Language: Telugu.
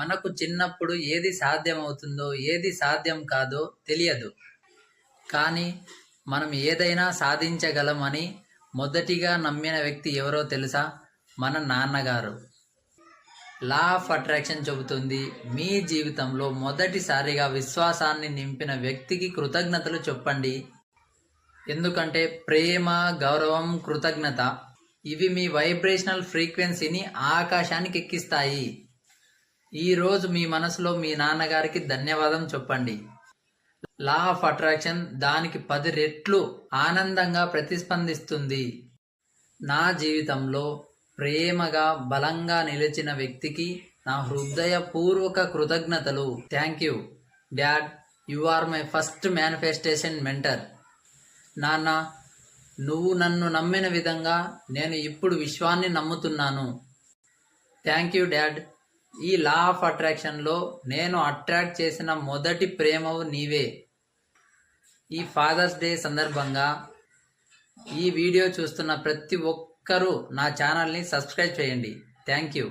మనకు చిన్నప్పుడు ఏది సాధ్యమవుతుందో ఏది సాధ్యం కాదో తెలియదు. కానీ మనం ఏదైనా సాధించగలమని మొదటిగా నమ్మిన వ్యక్తి ఎవరో తెలుసా? మన నాన్నగారు. లా ఆఫ్ అట్రాక్షన్ చెబుతుంది మీ జీవితంలో మొదటిసారిగా విశ్వాసాన్ని నింపిన వ్యక్తికి కృతజ్ఞతలు చెప్పండి. ఎందుకంటే ప్రేమ గౌరవం కృతజ్ఞత ఇవి మీ వైబ్రేషనల్ ఫ్రీక్వెన్సీని ఆకాశానికి ఎక్కిస్తాయి ఈరోజు మీ మనసులో మీ నాన్నగారికి ధన్యవాదం చెప్పండి. లా ఆఫ్ అట్రాక్షన్ దానికి పది రెట్లు ఆనందంగా ప్రతిస్పందిస్తుంది. నా జీవితంలో ప్రేమగా బలంగా నిలిచిన వ్యక్తికి నా హృదయపూర్వక కృతజ్ఞతలు. Thank you dad you are my first manifestation mentor నాన్న నువ్వు నన్ను నమ్మిన విధంగా నేను ఇప్పుడు విశ్వాన్ని నమ్ముతున్నాను. థ్యాంక్ యూ డాడ్ ఈ లా ఆఫ్ అట్రాక్షన్లో నేను అట్రాక్ట్ చేసిన మొదటి ప్రేమవు నీవే. ఈ ఫాదర్స్ డే సందర్భంగా ఈ వీడియో చూస్తున్న ప్రతి ఒక్కరూ నా ఛానల్ని సబ్స్క్రైబ్ చేయండి. Thank you